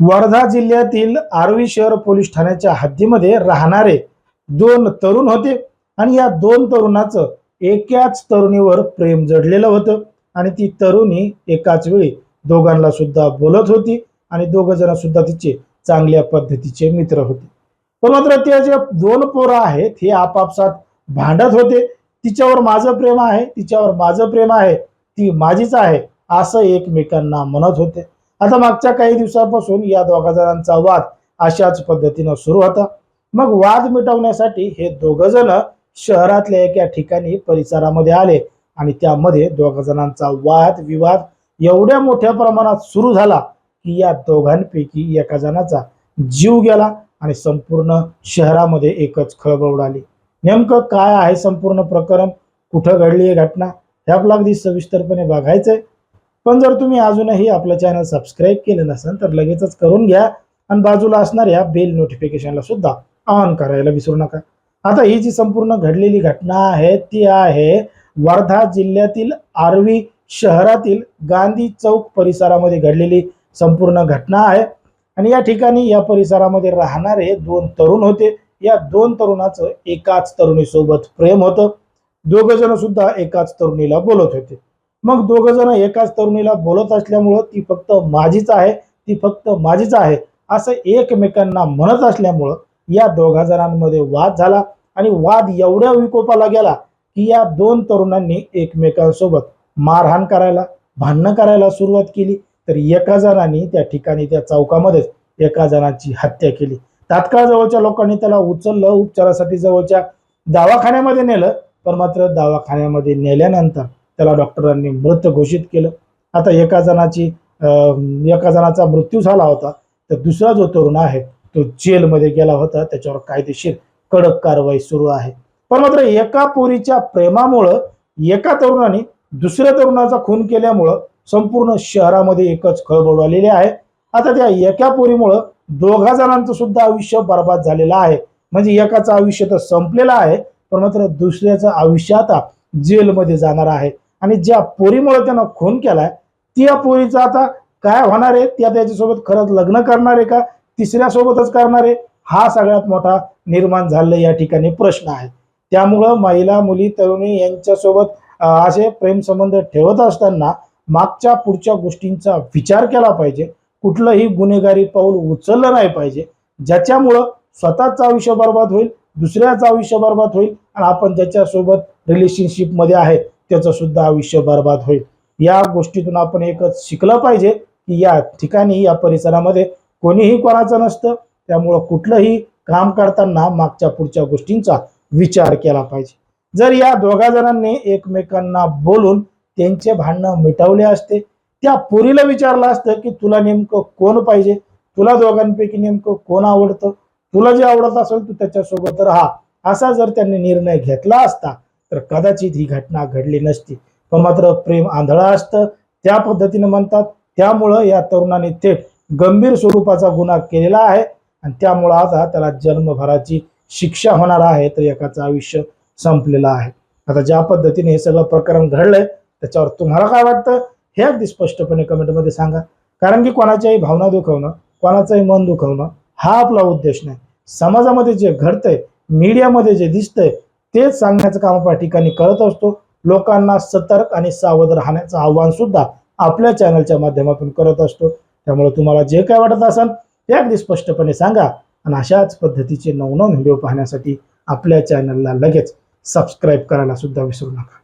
वर्धा जिल्ह्यातील आर्वी शहर पोलीस ठाण्याच्या हद्दीमध्ये राहणारे दोन तरुण होते आणि या दोन तरुणाचं एकाच तरुणीवर प्रेम जडलेलं होतं. आणि ती तरुणी एकाच वेळी दोघांना सुद्धा बोलत होती आणि दोघ जण सुद्धा तिचे चांगल्या पद्धतीचे मित्र होते. पण मात्र ते जे दोन पोरं आहेत हे आपापसात भांडत होते. तिच्यावर माझं प्रेम आहे तिच्यावर माझं प्रेम आहे ती माझीच आहे असं एकमेकांना म्हणत होते. आता मागच्या काही दिवसापासून या दोघा जणांचा वाद अशाच पद्धतीनं सुरू होता. मग वाद मिटवण्यासाठी हे दोघ जण शहरातल्या एका ठिकाणी परिसरामध्ये आले आणि त्यामध्ये दोघ जणांचा वाद विवाद एवढ्या मोठ्या प्रमाणात सुरू झाला की या दोघांपैकी एका जणाचा जीव गेला आणि संपूर्ण शहरामध्ये एकच खळबळ उडाली. नेमकं काय आहे संपूर्ण प्रकरण? कुठं घडली आहे घटना? हे आपलं अगदी सविस्तरपणे बघायचंय. पण जर तुम्ही अजूनही आपलं चॅनल सबस्क्राईब केलं नसेल तर लगेचच करून घ्या. आणि बाजूला असणाऱ्या बेल नोटिफिकेशनला सुद्धा ऑन करायला विसरू नका. आता ही जी संपूर्ण घडलेली घटना आहे ती आहे वर्धा जिल्ह्यातील आर्वी शहरातील गांधी चौक परिसरामध्ये घडलेली संपूर्ण घटना आहे. आणि या ठिकाणी या परिसरामध्ये राहणारे दोन तरुण होते. या दोन तरुणाचं एकाच तरुणीसोबत प्रेम होतं. दोघ जण सुद्धा एकाच तरुणीला बोलत होते. मग दोघ जण एकाच तरुणीला बोलत असल्यामुळं ती फक्त माझीच आहे ती फक्त माझीच आहे असं एकमेकांना म्हणत असल्यामुळं या दोघा जणांमध्ये वाद झाला आणि वाद एवढ्या विकोपाला गेला की या दोन तरुणांनी एकमेकांसोबत मारहाण करायला भांडणं करायला सुरुवात केली. तर एका जणांनी त्या ठिकाणी त्या चौकामध्येच एका जणाची हत्या केली. तात्काळ जवळच्या लोकांनी त्याला उचललं उपचारासाठी जवळच्या दवाखान्यामध्ये नेलं पण मात्र दवाखान्यामध्ये नेल्यानंतर त्याला डॉक्टरांनी मृत घोषित केलं. आता एका जणाची एका जणाचा मृत्यू झाला होता तर दुसरा जो तरुण आहे तो जेलमध्ये गेला होता. त्याच्यावर कायदेशीर कडक कारवाई सुरू आहे. पण मात्र एका पोरीच्या प्रेमामुळं एका तरुणाने दुसऱ्या तरुणाचा खून केल्यामुळं संपूर्ण शहरामध्ये एकच खळबळ आलेली आहे. आता त्या एका पोरीमुळं दोघा जणांचं सुद्धा आयुष्य बर्बाद झालेलं आहे. म्हणजे एकाचं आयुष्य तर संपलेलं आहे पण मात्र दुसऱ्याचं आयुष्य आता जेलमध्ये जाणार आहे. आणि ज्या पोरीमुळे त्यानं खून केलाय त्या पोरीचं आता काय होणार आहे? त्या त्याच्यासोबत खरंच लग्न करणार आहे का? तिसऱ्यासोबतच करणार आहे? हा सगळ्यात मोठा निर्माण झालेला या ठिकाणी प्रश्न आहे. त्यामुळं महिला मुली तरुणी यांच्यासोबत असे प्रेमसंबंध ठेवत असताना मागच्या पुढच्या गोष्टींचा विचार केला पाहिजे. कुठलंही गुन्हेगारी पाऊल उचललं नाही पाहिजे. ज्याच्यामुळं स्वतःचं आयुष्य बर्बाद होईल दुसऱ्याचं आयुष्य बर्बाद होईल आणि आपण ज्याच्यासोबत रिलेशनशिपमध्ये आहे त्याचं सुद्धा आयुष्य बर्बाद होईल. या गोष्टीतून आपण एकच शिकलं पाहिजे की या ठिकाणी या परिसरामध्ये कोणीही कोणाचं नसतं. त्यामुळं कुठलंही काम करताना मागच्या पुढच्या गोष्टींचा विचार केला पाहिजे. जर या दोघा जणांनी एकमेकांना बोलून त्यांचे भांडणं मिटवले असते त्या पुरीला विचारलं असतं की तुला नेमकं कोण पाहिजे? तुला दोघांपैकी नेमकं कोण आवडतं? तुला जे आवडत असेल तू त्याच्यासोबत राहा. असा जर त्यांनी निर्णय घेतला असता तर कदाचित ही घटना घडली नसती. पण मात्र प्रेम आंधळा असतं. त्या पद्धतीने म्हणतात त्यामुळं या तरुणाने थेट गंभीर स्वरूपाचा गुन्हा केलेला आहे आणि त्यामुळं आता त्याला जन्मभराची शिक्षा होणार आहे तर एकाचं आयुष्य संपलेलं आहे. आता ज्या पद्धतीने हे सगळं प्रकरण घडलंय त्याच्यावर तुम्हाला काय वाटतं? हे अगदी स्पष्टपणे कमेंटमध्ये सांगा. कारण की कोणाच्याही भावना दुखवणं कोणाचंही मन दुखवणं हा आपला उद्देश नाही. समाजामध्ये जे घडतंय मीडियामध्ये जे दिसतंय तेच सांगण्याचं काम आपण ठिकाणी करत असतो. लोकांना सतर्क आणि सावध राहण्याचं आव्हान सुद्धा आपल्या चॅनलच्या माध्यमातून करत असतो. त्यामुळे तुम्हाला जे काय वाटत असेल ते अगदी स्पष्टपणे सांगा. आणि अशाच पद्धतीचे नवनवीन व्हिडिओ पाहण्यासाठी आपल्या चॅनलला लगेच सबस्क्राईब करायला सुद्धा विसरू नका.